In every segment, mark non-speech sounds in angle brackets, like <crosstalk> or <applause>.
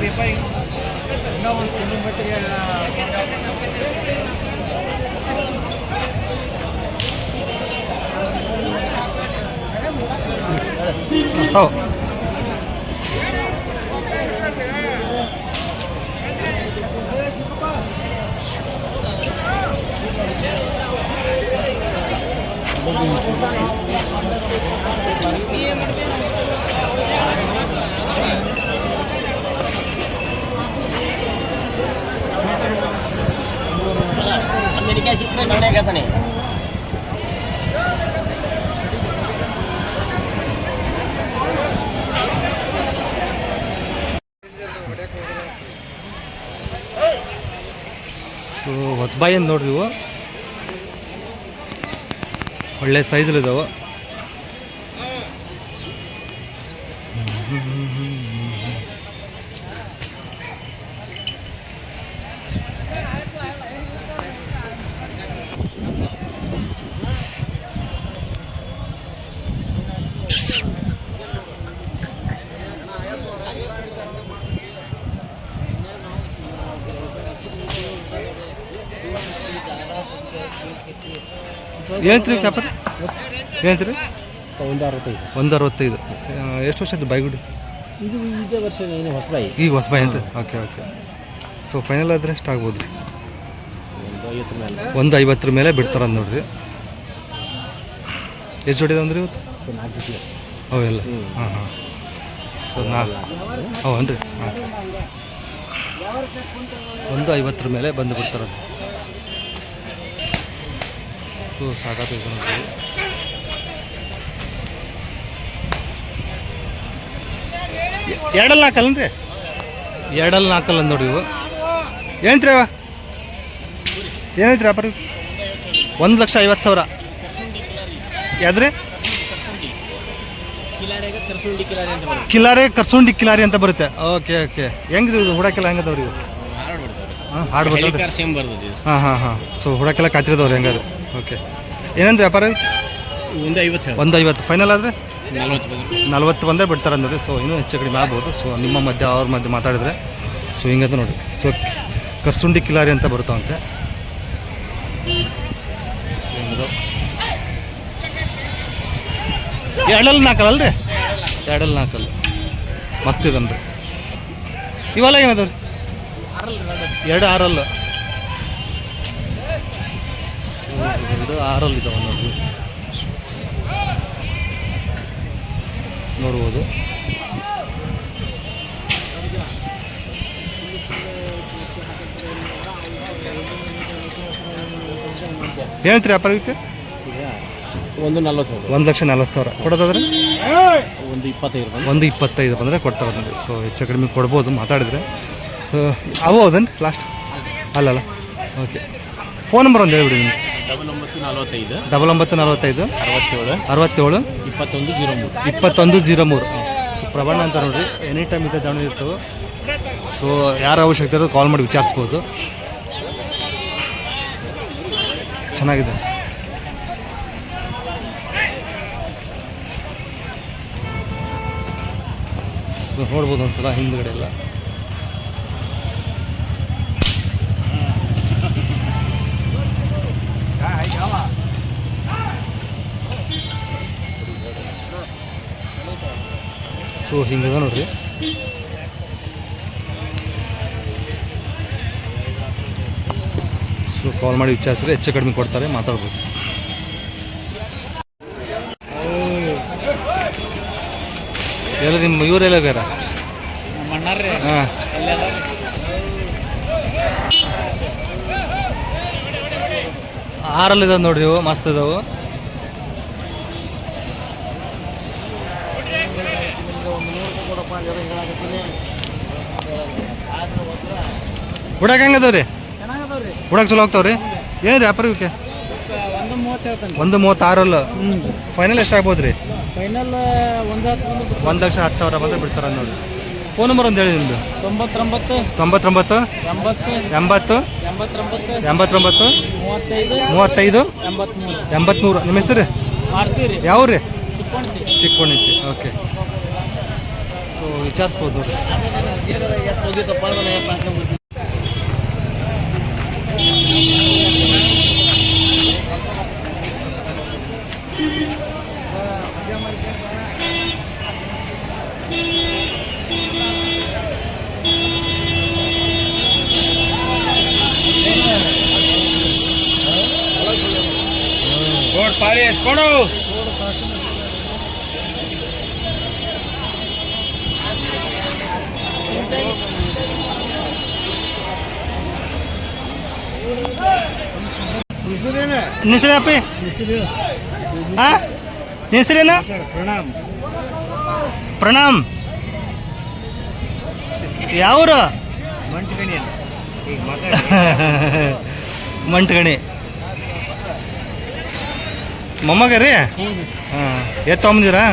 No, no. No. Thank you. ಹೇಳ್ತಾನೆ ಸೊ ಹೊಸಬಾಯಿ ಅಂತ ನೋಡ್ರಿ ಇವು. ಒಳ್ಳೆ ಸೈಜಲ್ಲಿ ಏನಂತೀರಿ ವ್ಯಾಪಾರ? ಏನಂತೀರಿ ಒಂದು ಅರವತ್ತೈದು ಒಂದು ಅರವತ್ತೈದು ಎಷ್ಟು ವರ್ಷ ಆಯ್ತು ಬಾಯ್ಗುಡಿ? ಇದು ಇದೇ ವರ್ಷ ಏನು ಹೊಸಬಾಯಿ. ಈಗ ಹೊಸಬಾಯಿ ಅಂತ ಓಕೆ ಓಕೆ. ಸೊ ಫೈನಲ್ ಆದರೆ ಎಷ್ಟು ಆಗ್ಬೋದು? ರೀ ಒಂದು ಐವತ್ತರ ಮೇಲೆ ಬಿಡ್ತಾರ ನೋಡ್ರಿ. ಎಷ್ಟು ಜೋಡಿ ಅಂದ್ರೆ ಇವತ್ತು? ಅವೆಲ್ಲ. ಹಾಂ ಹಾಂ. ಸೊ ನಾ ಹೌನ್ರಿ ಹಾಂ ಒಂದು ಐವತ್ತರ ಮೇಲೆ ಬಂದು ಬಿಡ್ತಾರ ಸೊ ಸಾಕಾಗ್ತೈತೆ ನೋಡ್ರಿ ಎರಡಲ್ಲಿ ನಾಲ್ಕಲ್ಲನ್ರಿ ಎರಡಲ್ಲಿ ನಾಲ್ಕಲ್ಲ ನೋಡಿ ಇವು. ಏನಂತ್ರಿ ಅವ ಏನೈತ್ರಿ ವ್ಯಾಪಾರ? ಒಂದು ಲಕ್ಷ ಐವತ್ತು ಸಾವಿರ. ಯಾವ್ದ್ರಿ? ಕಿಲಾರಿ ಕರ್ಸುಂಡಿ ಕಿಲಾರಿ ಅಂತ ಬರುತ್ತೆ. Okay okay. ಹೆಂಗ್ರಿ ಇದು? ಹುಡಕ್ಕೆಲ್ಲ ಹೆಂಗದವ್ರಿ ಇವು? ಹಾಡು ಬಿಡ್ತಾರೆ. ಹಾಂ ಹಾಡು ಹಾಂ ಹಾಂ ಹಾಂ. ಸೊ ಹುಡಕ್ಕೆಲ್ಲ ಕಾತಿರೋದವ್ರು ಹೆಂಗದು ಓಕೆ. ಏನಂದ್ರೆ ವ್ಯಾಪಾರ? ಒಂದು ಐವತ್ತು ಒಂದು ಐವತ್ತು ಫೈನಲ್ ಆದರೆ? ನಲ್ವತ್ತು ಬಂದರೆ. ಬಿಡ್ತಾರೆ ನೋಡಿ. ಸೊ ಇನ್ನೂ ಹೆಚ್ಚು ಕಡಿಮೆ ಆಗ್ಬೋದು. ಸೊ ನಿಮ್ಮ ಮಧ್ಯೆ ಅವ್ರ ಮಧ್ಯೆ ಮಾತಾಡಿದ್ರೆ. ಸೊ ಹಿಂಗಂತ ನೋಡಿ. ಸೊ ಕರ್ಸುಂಡಿ ಕಿಲಾರಿ ಅಂತ ಬರ್ತಾವಂತೆ ಎರಡಲ್ಲಿ ನಾಲ್ಕಲ್ಲ ಅಲ್ರಿ? ಎರಡಲ್ಲಿ ನಾಲ್ಕಲ್ಲ ಮಸ್ತ್ ಇದನ್ರಿ. ಇವೆಲ್ಲ ಏನದವ್ರಿ ಎರಡು ಆರಲ್ಲ. ಎರಡು ಆರಲ್ಲಿ ತಗೊಂಡು ನೋಡ್ರಿ ನೋಡ್ಬೋದು. ಹೇಳ್ತೀರಿ ವ್ಯಾಪಾರಕ್ಕೆ? ಈಗ ಒಂದು ನಲ್ವತ್ತು ಸಾವಿರ ಒಂದು ಲಕ್ಷ ನಲ್ವತ್ತು ಸಾವಿರ. ಕೊಡೋದಾದ್ರೆ? ಒಂದು ಇಪ್ಪತ್ತೈದು ಬಂದರೆ ಒಂದು ಇಪ್ಪತ್ತೈದು ಬಂದರೆ ಕೊಡ್ತಾರೆ ನೋಡಿ ಸೊ ಹೆಚ್ಚು ಕಡಿಮೆ ಕೊಡ್ಬೋದು ಮಾತಾಡಿದ್ರೆ. ಸೊ ಅವು ಹೌದನ್ ಲಾಸ್ಟ್ ಅಲ್ಲಲ್ಲ? ಓಕೆ ಫೋನ್ ನಂಬರ್ ಒಂದು ಹೇಳ್ಬಿಡಿ ನಿಮ್ಗೆ. ಡಬಲ್ ಒಂಬತ್ತು ನಲ್ವತ್ತೈದು. ಡಬಲ್ ಒಂಬತ್ತು ನಲವತ್ತೈದು. ಅರವತ್ತೇಳು. ಅರವತ್ತೇಳು. ಇಪ್ಪತ್ತೊಂದು ಜೀರೋ ಮೂರು. ಇಪ್ಪತ್ತೊಂದು ಜೀರೋ ಮೂರು. ಸೊ ಪ್ರಬಣ್ಣ ಅಂತ ನೋಡ್ರಿ ಎನಿ ಟೈಮ್ ಇದೆ ದಣ ಇರ್ತವೆ ಸೊ ಯಾರ ಅವಶ್ಯಕತೆ ಇರೋದು ಕಾಲ್ ಮಾಡಿ ವಿಚಾರಿಸ್ಬೋದು. ಚೆನ್ನಾಗಿದೆ. ಸೊ ನೋಡ್ಬೋದು ಒಂದ್ಸಲ ಹಿಂದ್ಗಡೆ ಎಲ್ಲ. ಸೊ ಹಿಂಗದ ನೋಡ್ರಿ. ಸೊ ಕಾಲ್ ಮಾಡಿ ವಿಚಾರಿಸಿದ್ರೆ ಹೆಚ್ಚು ಕಡಿಮೆ ಕೊಡ್ತಾರೆ, ಮಾತಾಡ್ಬೋದು. ಎಲ್ಲ ನಿಮ್ಮ ಇವರೆಲ್ಲ ಬೇರೆ ಹಾಂ. ಆರಲ್ಲಿ ಇದಾವೆ ನೋಡ್ರಿ ಇವು, ಮಸ್ತ್ ಇದಾವು. ಹುಡಕ್ ಹೆಂಗದವ್ರಿ ಹುಡಕ್ ಚಲೋ ಹೋಗ್ತಾವ್ರಿ ಏನು ವ್ಯಾಪಾರ ಇವಕ್ಕೆ? ಒಂದು ಮೂವತ್ತಾರಲ್ಲ? ಫೈನಲ್ ಎಷ್ಟು ರೀ ಫೈನಲ್ ಒಂದು ಲಕ್ಷ ಹತ್ತು ಸಾವಿರ ಬಂದ್ರೆ ಬಿಡ್ತಾರೆ ನೋಡಿ ಫೋನ್ ನಂಬರ್ ಒಂದು ಹೇಳಿ ನಿಮ್ದು. ತೊಂಬತ್ತೊಂಬತ್ತು. ತೊಂಬತ್ತೊಂಬತ್ತು. ಎಂಬತ್ತು. ಎಂಬತ್ತು. ಎಂಬತ್ತೊಂಬತ್ತು. ಮೂವತ್ತೈದು. ಎಂಬತ್ಮೂರು. ನಿಮ್ಮ ಹೆಸರು? ಯಾವ್ರಿ ರೀ. ಯಾವ ರೀ ಚಿಕ್ಕೋಣ್ತಿ. ಓಕೆ ಸೊ ವಿಚಾರಿಸ್ಬೋದು. ನೋಡ್ರಿ ಹೋಗಿದ್ದಪ್ಪ ಅಂದ್ರೆ ಹೆಸರಪ್ಪ ಹಾ ಹೆಸರೇನು? ಪ್ರಣಾಮ್. ಪ್ರಣಾಮ್. ಯಾವರು? ಮಂಟಗಣಿ <laughs> ಮಂಟ್ಗಣಿ ಮೊಮ್ಮಗ ರೀ? ಹಾಂ. ಎತ್ತ ತೊಗೊಂಬಂದಿರಾ?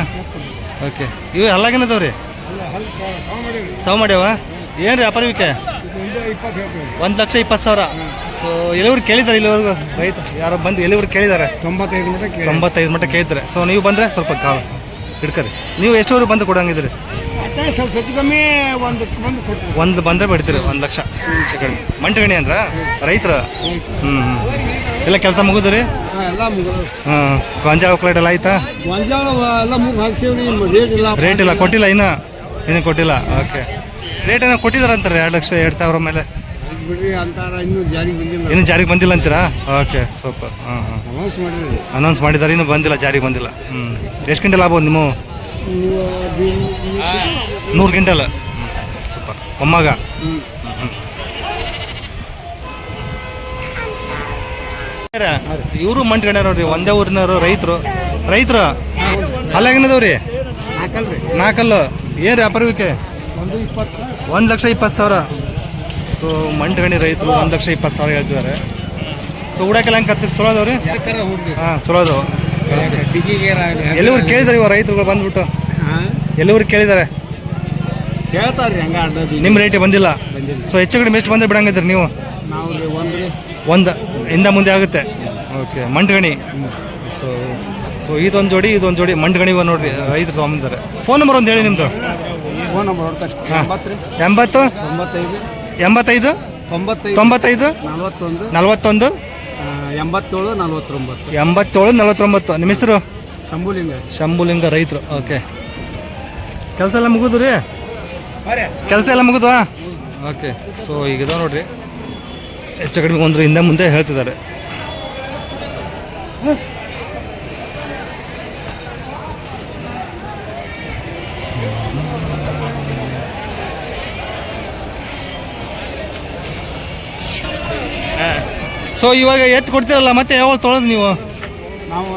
ಓಕೆ. ಇವು ಅಲ್ಲಾಗೇನದವ್ರಿ ಅಲ್ಲ ಹಲ್ ಸಾವು ಮಾಡ್ಯಾವ? ಏನು ರೀ ಅಪರವಿಕೆ ಒಂದು ಲಕ್ಷ ಇಪ್ಪತ್ತು ಸಾವಿರ. ಸೊ ಎಲ್ಲಿವ್ರು ಕೇಳಿದ್ದಾರೆ ಇಲ್ಲಿವರೆಗೂ? ರೈತ ಯಾರೋ ಬಂದು ಎಲ್ಲಿವ್ರು ಕೇಳಿದ್ದಾರೆ? ತೊಂಬತ್ತೈದು ಮಟ್ಟ ಕೇಳಿ ತೊಂಬತ್ತೈದು ಮಟ್ಟ ಕೇಳ್ತಾರೆ ಸೊ ನೀವು ಬಂದರೆ ಸ್ವಲ್ಪ ಕಾಲ ಹಿಡ್ಕರಿ. ನೀವು ಎಷ್ಟುವರೆಗೆ ಬಂದು ಕೊಡಂಗಿದ್ರಿ ಸ್ವಲ್ಪ ಹೆಚ್ಚು ಕಮ್ಮಿ ಒಂದು ಬಂದು ಕೊಟ್ಟು ಒಂದು ಬಂದರೆ ಬಿಡ್ತೀರಿ ಒಂದು ಲಕ್ಷ. ಕಡಿಮೆ ಮಂಟಗಣಿ ಅಂದ್ರ ರೈತರು. ಹ್ಞೂ ಎಲ್ಲ ಕೆಲಸ ಮುಗಿದ್ರಿ? ಎಲ್ಲ ಮುಗಿದು. ಹಾಂ ಗೊಂಜಾಳ ಎಲ್ಲ ಆಯ್ತಾ? ಗೊಂಜಾಳ ಎಲ್ಲ ಮುಗಿ ಹಾಕ್ಸೇವ್ರಿ ರೇಟ್ ಇಲ್ಲ. ರೇಟ್ ಇಲ್ಲ ಕೊಟ್ಟಿಲ್ಲ ಇನ್ನು? ಇನ್ನೂ ಕೊಟ್ಟಿಲ್ಲ ಓಕೆ ರೇಟ್ ಏನೋ ಕೊಟ್ಟಿದಾರಂತಾರೆ ಅಂತಾರೆ ಎರಡು ಲಕ್ಷ ಎರಡು ಸಾವಿರ ಮೇಲೆ? ಬಿಡ್ರಿ ಅಂತಾರ ಇನ್ನೂ ಜಾರಿಗೆ ಬಂದಿಲ್ಲ. ಇನ್ನು ಜಾರಿಗೆ ಬಂದಿಲ್ಲ ಅಂತೀರಾ? ಓಕೆ ಸೂಪರ್ ಹಾಂ ಹಾಂ. ಅನೌನ್ಸ್ ಮಾಡಿರಿ ಅನೌನ್ಸ್ ಮಾಡಿದ್ದಾರೆ ಇನ್ನೂ ಬಂದಿಲ್ಲ ಜಾರಿಗೆ ಬಂದಿಲ್ಲ. ಹ್ಞೂ ಎಷ್ಟು ಗಂಟೆ ಆಗ್ಬೋದು ನಿಮ್ಮ? ನೀವು ಗಂಟೆ ನೂರು ಕ್ವಿಂಟಲ್ ಸೂಪರ್ ಒಮ್ಮಗ. ಇವರು ಮಂಟ್ಕೊಂಡ ನೋಡ್ರಿ ಒಂದೇ ಊರಿನವರು ರೈತರು. ರೈತರು? ಹಲ್ಲಾಗಿನದವ್ರಿ ನಾಲ್ಕಲ್ಲು ಏನು ಅಪರವಿಕೆ ಒಂದು ಲಕ್ಷ ಇಪ್ಪತ್ತು ಸಾವಿರ. ಸೊ ಮಂಟಗಣಿ ರೈತರು ಒಂದು ಲಕ್ಷ ಇಪ್ಪತ್ತು ಸಾವಿರ ಹೇಳ್ತಿದ್ದಾರೆ. ಸೊ ಉಡಾಕೆಲ್ಲ ಹೆಂಗೆ ಕತ್ತಿ ಚಲೋ ಅದಾವ್ರಿ? ಹಾಂ ಚಲೋ ಅದಾವ. ಎಲ್ಲೂರು ಕೇಳಿದಾರೆ ಇವಾಗ ರೈತರುಗಳು ಬಂದ್ಬಿಟ್ಟು? ಎಲ್ಲೂರು ಕೇಳಿದ್ದಾರೆ ನಿಮ್ಮ ರೇಟ್ ಬಂದಿಲ್ಲ? ಸೊ ಹೆಚ್ಚು ಕಡಿಮೆ ಎಷ್ಟು ಬಂದ್ರೆ ಬಿಡಂಗಿದ್ರಿ ನೀವು? ಒಂದು ಇಂದ ಮುಂದೆ ಆಗುತ್ತೆ? ಓಕೆ ಮಂಟಗಣಿ ಸೊ ಸೊ ಇದೊಂದು ಜೋಡಿ ಇದೊಂದು ಜೋಡಿ ಮಂಟಗಣಿ ನೋಡ್ರಿ ರೈತರು ತೊಗೊಂಬಂದಾರೆ ಫೋನ್ ನಂಬರ್ ಒಂದು ಹೇಳಿ ನಿಮ್ಮದು ಫೋನ್ ನಂಬರ್. ಎಂಬತ್ತು ಎಂಬತ್ತು? ಎಂಬತ್ತೈದು? ತೊಂಬತ್ತೈದು ತೊಂಬತ್ತೈದು? ನಲವತ್ತೊಂದು ಎಂಬತ್ತೇಳು ನಲವತ್ತೊಂಬತ್ತು. ಎಂಬತ್ತೇಳು ನಲವತ್ತೊಂಬತ್ತು. ನಿಮ್ಮ ಹೆಸರು? ಶಂಭುಲಿಂಗ. ಶಂಭುಲಿಂಗ ರೈತರು. ಓಕೆ. ಕೆಲಸ ಎಲ್ಲ ಮುಗಿದು ರೀ? ಕೆಲಸ ಎಲ್ಲ ಮುಗಿದು ಓಕೆ. ಸೊ ಈಗ ಇದಾವೆ ನೋಡ್ರಿ. ಹೆಚ್ಚು ಕಡಿಮೆ ಒಂದು ಹಿಂದೆ ಮುಂದೆ ಹೇಳ್ತಿದ್ದಾರೆ. ಸೊ ಇವಾಗ ಎತ್ತು ಕೊಡ್ತೀರಲ್ಲ ಮತ್ತೆ ಯಾವಾಗ ತೊಳೆದು ನೀವು? ನಾವು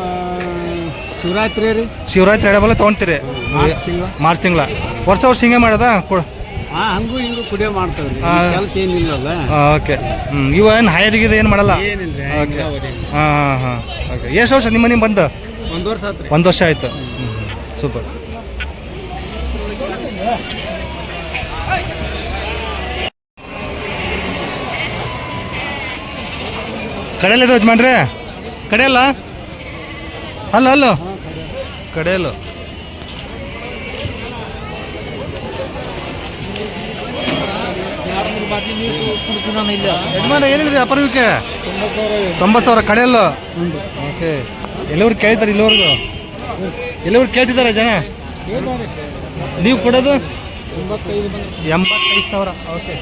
ಶಿವರಾತ್ರಿ ರೀ. ಶಿವರಾತ್ರಿ ಎಡಬಲ್ಲ ತೊಗೊಂತೀರಿ ಮಾರ್ಚ್ ತಿಂಗಳ. ವರ್ಷ ವರ್ಷ ಹಿಂಗೆ ಮಾಡೋದಾ? ಕೊಡ ಹಾ ಹಂಗೂ ಹಿಂಗೂ ಕುಡಿಯೋ ಮಾಡ್ತಾವ್ರಿ ಕೆಲಸ ಏನಿಲ್ಲಲ್ಲ ಓಕೆ. ಹ್ಞೂ ಇವ ಏನು ಹಾಯದಿಗಿದೆ ಏನು ಮಾಡಲ್ಲ? ಏನಿಲ್ರಿ ಓಕೆ. ಹಾಂ ಹಾಂ ಹಾಂ. ಓಕೆ. ಎಷ್ಟು ವರ್ಷ ನಿಮ್ಮ ಮನೆ ಬಂದು? ಒಂದು ವರ್ಷ ಆಯ್ತು ಒಂದು ವರ್ಷ ಆಯಿತು. ಸೂಪರ್. ಕಡೆಯಲ್ಲ ಯಜಮಾನ್ರೆ? ಕಡೆಯಲ್ಲ? ಅಲ್ಲ ಅಲ್ಲ ಕಡೆಯಲ್ಲ. ಯಜಮಾನ ಏನಿದೆ ಅಪರವಿಕೆ ತೊಂಬತ್ತು ಸಾವಿರ ಕಡೆಯಲ್ಲ? ಓಕೆ. ಎಲ್ಲವ್ರು ಕೇಳ್ತಾರೆ ಇಲ್ಲಿವರೆಗೂ? ಎಲ್ಲವ್ರು ಕೇಳ್ತಿದ್ದಾರೆ ಜನ? ನೀವು ಕೊಡೋದು? ಎಂಬತ್ತೈದು ಸಾವಿರ. ಓಕೆ.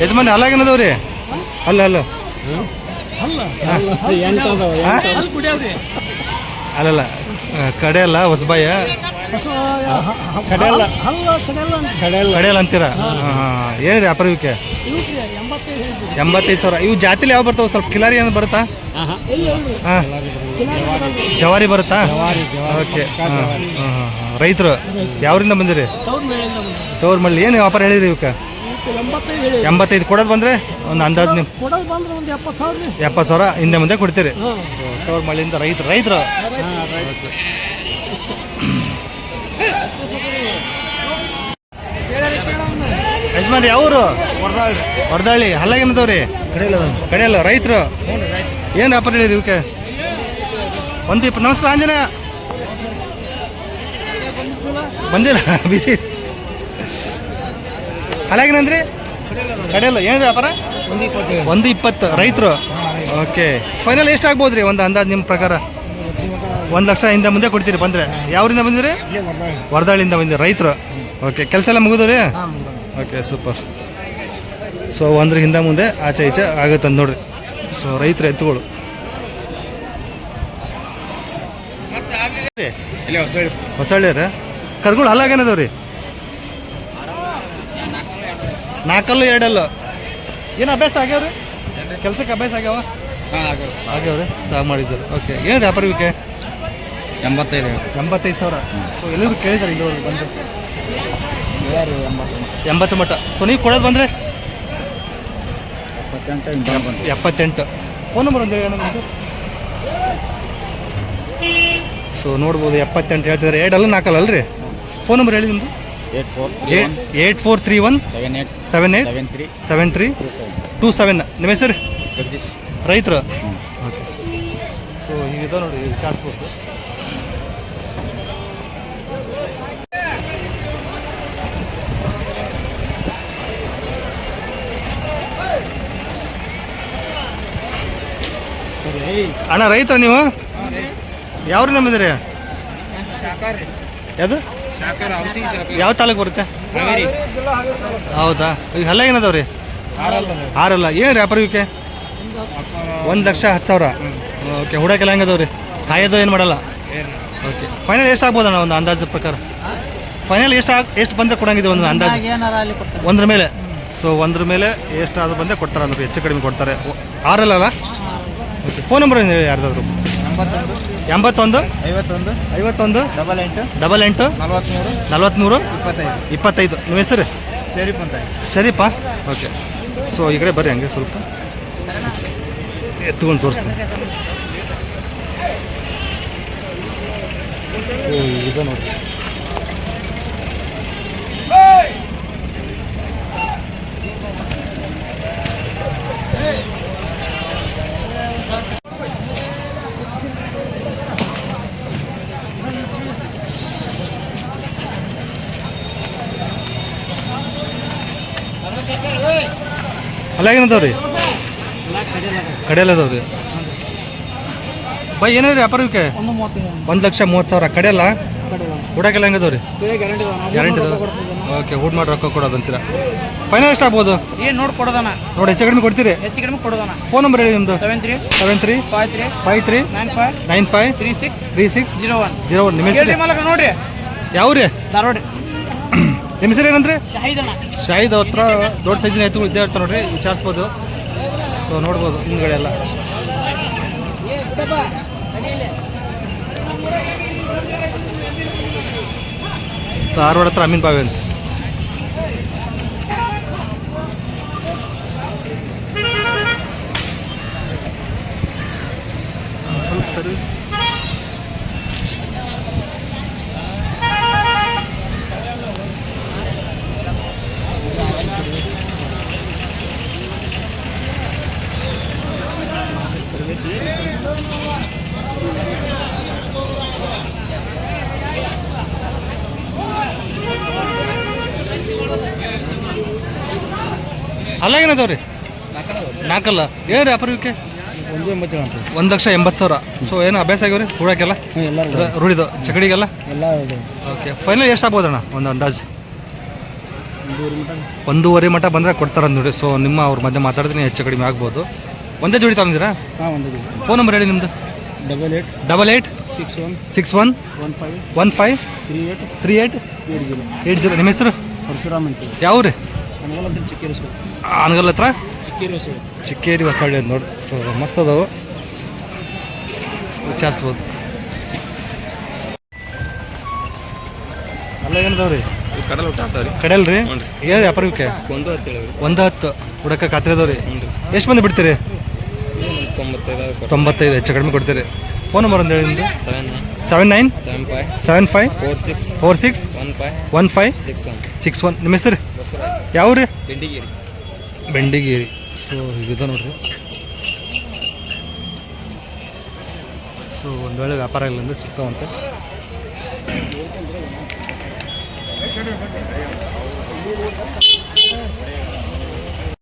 ಯಜಮಾನ್ ಅಲ್ಲಾಗೇನದವ್ರಿ ಅಲ್ಲ ಅಲ್ಲ ರೀ ಅಲ್ಲ. ಕುಡಿಯವ್ರಿ ಅಲ್ಲಲ್ಲ ಕಡೆ ಅಲ್ಲ ಹೊಸಬಾಯ ಕಡೆ ಅಲ್ಲ ಕಡೆಯಲ್ಲ ಕಡೆಯಲ್ಲ ಅಂತೀರಾ ಏನಿದೆ ರೀ ಎಂಬತ್ತೈದು ಸಾವಿರ. ಇವು ಜಾತಿಲಿ ಯಾವ ಬರ್ತಾವ? ಸ್ವಲ್ಪ ಕಿಲಾರಿ ಏನು ಬರುತ್ತಾ? ಹಾಂ. ಜವಾರಿ ಬರುತ್ತಾ? ಓಕೆ. ರೈತರು ಯಾವ್ರಿಂದ ಬಂದಿರಿ ತವ್ರ ಮೇಳಿಂದ ಬಂದ ತೋರ್ ಮಳ್ಳಿ ಏನು ವ್ಯಾಪಾರ ಹೇಳಿರಿ ಇವಕ್ಕೆ? ಎಂಬತ್ತೈದು ಕೊಡೋದು ಬಂದರೆ ಒಂದು ಅಂದಾಜು ನೀವು ಎಪ್ಪತ್ತು ಸಾವಿರ ಹಿಂದೆ ಮುಂದೆ ಕೊಡ್ತೀರಿ. ಹಾಂ. ತೋರ್ ಮಳ್ಳಿಯಿಂದ ರೈತರು. ರೈತರು. ಯಜಮಾನ್ ಯಾವರು ವರ್ದಾಳಿ ಹಲ್ಲಾಗೇನದವ್ರಿ ಕಡೆಯಲ್ಲ ರೈತರು? ಏನು ವ್ಯಾಪಾರ ಹೇಳಿರಿ ಇವಕ್ಕೆ? ಒಂದು ಇಪ್ಪ ನಮಸ್ಕಾರ ಆಂಜನ ಬಂದಿಲ್ಲ ಬಿಸಿ. ಹಲಾಗಿನಂದ್ರಿ ಕಡೆಯಲ್ಲ ಏನು ವ್ಯಾಪಾರ? ಒಂದು ಇಪ್ಪತ್ತು ರೈತರು? ಓಕೆ. ಫೈನಲ್ ಎಷ್ಟು ಆಗ್ಬೋದು ರೀ ಒಂದು ಅಂದಾಜು ನಿಮ್ಮ ಪ್ರಕಾರ. ಒಂದು ಲಕ್ಷ ಹಿಂದೆ ಮುಂದೆ ಕೊಡ್ತೀರಿ ಬಂದರೆ. ಯಾವ್ರಿಂದ ಬಂದಿರಿ? ವರದಾಳಿಯಿಂದ ಬಂದಿರಿ. ರೈತರು. ಓಕೆ. ಕೆಲಸ ಎಲ್ಲ ಮುಗಿದ್ರಿ ಓಕೆ ಸೂಪರ್ ಸೊ ಒಂದ್ರ ಹಿಂದೆ ಮುಂದೆ ಆಚೆ ಈಚೆ ಆಗುತ್ತೆ ನೋಡ್ರಿ. ಸೊ ರೈತರ ಎತ್ತುಗಳು ಹೊಸಳ್ಳಿ ರೀ ಕರ್ಗಳು ಅಲ್ಲಾಗೇನದವ್ರಿ ನಾಲ್ಕಲ್ಲು ಎರಡಲ್ಲು. ಏನು ಅಭ್ಯಾಸ ಆಗ್ಯಾವ್ರಿ? ಕೆಲ್ಸಕ್ಕೆ ಅಭ್ಯಾಸ ಆಗ್ಯಾವ? ಆಗ್ಯಾವ್ರಿ. ಸಹ ಮಾಡಿದ್ರು ಓಕೆ ಏನು ವ್ಯಾಪಾರ ಇವಕ್ಕೆ ಎಂಬತ್ತೈದು ಎಂಬತ್ತೈದು ಸಾವಿರ. ಸೊ ಎಲ್ಲರೂ ಕೇಳಿದಾರೆ ಇಲ್ಲಿವರೆಗೆ ಬಂದು. ಎಂಬತ್ತು ಮಟ್ಟ. ಸೊ ನೀವು ಕೊಡೋದು ಬಂದರೆ ಎಪ್ಪತ್ತೆಂಟು ಫೋನ್ ನಂಬರ್ ಒಂದು ಹೇಳಿ ಸೊ ನೋಡ್ಬೋದು ಎಪ್ಪತ್ತೆಂಟು ಹೇಳ್ತಿದ್ದಾರೆ. ಎರಡಲ್ಲ ನಾಲ್ಕಲ್ಲ ಅಲ್ರಿ? ಫೋನ್ ನಂಬರ್ ಹೇಳಿ ನಿಮ್ಮದು eight four eight four three one seven eight seven eight seven three seven three two seven. Two seven. ನಿಮ್ಮ ಹೆಸರು? ಜಗದೀಶ್. ರೈತರು? ಓಕೆ ಸೊ ಈಗ ನೋಡಿ ವಿಚಾರಿಸ್ಬೇಕು ಅಣ್ಣ, ರೈತರ ನೀವು? ಯಾವ್ರು ನಂಬಿದ್ರಿ ಯಾವುದು? ಯಾವ ತಾಲೂಕು ಬರುತ್ತೆ? ಹೌದಾ? ಈಗ ಹಲ್ಲ ಏನದವ್ರಿ? ಆರಲ್ಲ. ಏನು ವ್ಯಾಪಾರ ಅಪರ್ವಿಕೆ ಒಂದು ಲಕ್ಷ ಹತ್ತು ಸಾವಿರ. ಓಕೆ, ಹುಡಕೆಲ್ಲ ಹೆಂಗದವ್ರಿ? ಕಾಯೋದು ಏನು ಮಾಡಲ್ಲ? ಓಕೆ ಫೈನಲ್ ಎಷ್ಟು ಆಗ್ಬೋದಣ್ಣ ಒಂದು ಅಂದಾಜು ಪ್ರಕಾರ? ಫೈನಲ್ ಎಷ್ಟು ಎಷ್ಟು ಬಂದರೆ ಕೊಡಂಗಿದೆ ಒಂದು ಅಂದಾಜು? ಒಂದ್ರ ಮೇಲೆ. ಸೊ ಒಂದ್ರ ಮೇಲೆ ಎಷ್ಟಾದ್ರೂ ಬಂದರೆ ಕೊಡ್ತಾರೆ ಅಂದ್ರೆ ಹೆಚ್ಚು ಕಡಿಮೆ ಕೊಡ್ತಾರೆ. ಆರಲ್ಲ ಫೋನ್ ನಂಬರ್ ಹೇಳಿ ಯಾರ್ದಾದ್ರು? ಎಂಬತ್ತೊಂದು. ಐವತ್ತೊಂದು. ಐವತ್ತೊಂದು? ಡಬಲ್ ಎಂಟು. ಡಬಲ್ ಎಂಟು? ನಲವತ್ತ್ಮೂರು ನಲ್ವತ್ತ್ಮೂರು ಇಪ್ಪತ್ತೈದು. ಇಪ್ಪತ್ತೈದು. ನಿಮ್ಮ ಹೆಸರು? ಶರೀಫ್ ಅಂತ ಸರಿಪ್ಪ ಓಕೆ. ಸೊ ಈ ಕಡೆ ಬರ್ರಿ ಹಂಗೆ ಸ್ವಲ್ಪ. ಎತ್ಕೊಂಡು ತೋರಿಸ್ತೀನಿ. ಇದು ನೋಡಿ ಅಲ್ಲಾಗೇನದವ್ರಿ? ಕಡೆಯಲ್ಲ ರೀ ಬೈ ಏನಾದ್ರಿ ವ್ಯಾಪಾರ ವಿಕೆ ಒಂದು ಲಕ್ಷ ಮೂವತ್ತು ಸಾವಿರ. ಕಡೆಯಲ್ಲ? ಹುಡಕೆಲ್ಲ ಹೆಂಗದವ್ರಿ? ಗ್ಯಾರಂಟಿ ಗ್ಯಾರಂಟಿ ಓಕೆ ಊಟ ಮಾಡಿ ರೊಕ್ಕ ಕೊಡೋದು ಅಂತೀರಾ? ಫೈನಲ್ ಎಷ್ಟು ಆಗ್ಬೋದು? ಏನು ನೋಡಿ ಕೊಡೋದನ. ನೋಡಿ ಹೆಚ್ಚು ಕಡಿಮೆ ಕೊಡ್ತೀರಿ? ಹೆಚ್ಚು ಕಡಿಮೆ ಕೊಡೋದನ. ಫೋನ್ ನಂಬರ್ ಹೇಳಿ ನಿಮ್ಮದು seven three seven three five three five three nine five nine five three six three six zero one zero one ನಿಮ್ಮ ನೋಡಿ ಯಾವ ರೀ ಧಾರವಾಡ. ನಿಮ್ಮ ಹೆಸರು ಏನಂದ್ರೆ? ಶಾಹಿದ್ ಹತ್ರ ದೊಡ್ಡ ಸೈಜಿನ ಎತ್ತು ಇದ್ದೇ ಇರ್ತಾರೆ ನೋಡ್ರಿ ವಿಚಾರಿಸ್ಬೋದು. ಸೊ ನೋಡ್ಬೋದು ಹಿಂದ್ಗಡೆ ಎಲ್ಲ ಧಾರವಾಡ ಹತ್ರ ಅಮೀನ್ ಬಾವಿ ಅಂತ ಸ್ವಲ್ಪ ಸರಿ ಅಲ್ಲ ಏನದವ್ರಿ? ನಾಲ್ಕಲ್ಲ? ಏನು ರೀ ಇವಕ್ಕೆ ಒಂದು ಎಂಬತ್ತು ಜನ ಅಂತ. ಒಂದು ಲಕ್ಷ ಎಂಬತ್ತು ಸಾವಿರ. ಸೊ ಏನು ಅಭ್ಯಾಸ ಆಗ್ಯಾವ್ರಿ ಹೂಡಕ್ಕೆಲ್ಲ? ಎಲ್ಲರೂ ರೂಢಿದು. ಚಕಡಿಗೆಲ್ಲ? ಎಲ್ಲ ಓಕೆ ಫೈನಲ್ ಎಷ್ಟು ಆಗ್ಬೋದಣ್ಣ? ಒಂದು ಅಂದಾಜು. ಒಂದೂವರೆ ಮಠ. ಬಂದರೆ ಕೊಡ್ತಾರೆ ನೋಡಿ ಸೊ ನಿಮ್ಮ ಅವ್ರ ಮಧ್ಯೆ ಮಾತಾಡಿದ್ರೆ ಹೆಚ್ಚು ಕಡಿಮೆ ಆಗ್ಬೋದು. ಒಂದೇ ಜೋಡಿ ತಗೊಂಡಿದ್ದೀರಾ? ಹಾಂ ಒಂದು ಫೋನ್ ನಂಬರ್ ಹೇಳಿ ನಿಮ್ಮದು double eight. Double eight six one six one one five one five three eight three eight eight zero eight zero ನಿಮ್ಮ ಹೆಸರು? ಪರಶುರಾಮ್ ಅಂತ. ಯಾವ ರೀ ಅನುಗೂಲ ಹತ್ರ? ಚಿಕ್ಕೇರಿ ಹೊಸಳ್ಳಿ ಅಂತ ನೋಡಿ ಸೊ ಮಸ್ತ್ ಅದಾವು. ವಿಚಾರಿಸ್ಬೋದು. ಅಲ್ಲ ಏನದಾವ್ರಿ? ಕಡಲ ಊಟ ಆಗ್ತಾವ್ರಿ ಕಡೆಯಲ್ ರೀ? ಏನು ವ್ಯಾಪಾರಕ್ಕೆ? ಒಂದು ಹತ್ತು ಒಂದು ಹತ್ತು. ಹುಡಕ ಖಾತ್ರಿ ಎಷ್ಟು ಮಂದಿ ಬಿಡ್ತೀರಿ? ತೊಂಬತ್ತೈದು ತೊಂಬತ್ತೈದು ಹೆಚ್ಚು ಕಡಿಮೆ ಕೊಡ್ತೀರಿ. ಫೋನ್ ನಂಬರ್ ಒಂದು ಹೇಳಿ seven seven nine? Seven five. Seven five? Four six. Four six? One five. One five? Six one. Six one. ನಿಮ್ಮ ಹೆಸರು? ಯಾವ ರೀ ಬೆಂಡಿಗೇರಿ. ಬೆಂಡಿಗೇರಿ ಸೊ ಹೀಗಿದೆ ನೋಡ್ರಿ. ಸೊ ಒಂದು ವೇಳೆ ವ್ಯಾಪಾರ ಅಂದರೆ ಸಿಗ್ತಾವಂತೆ.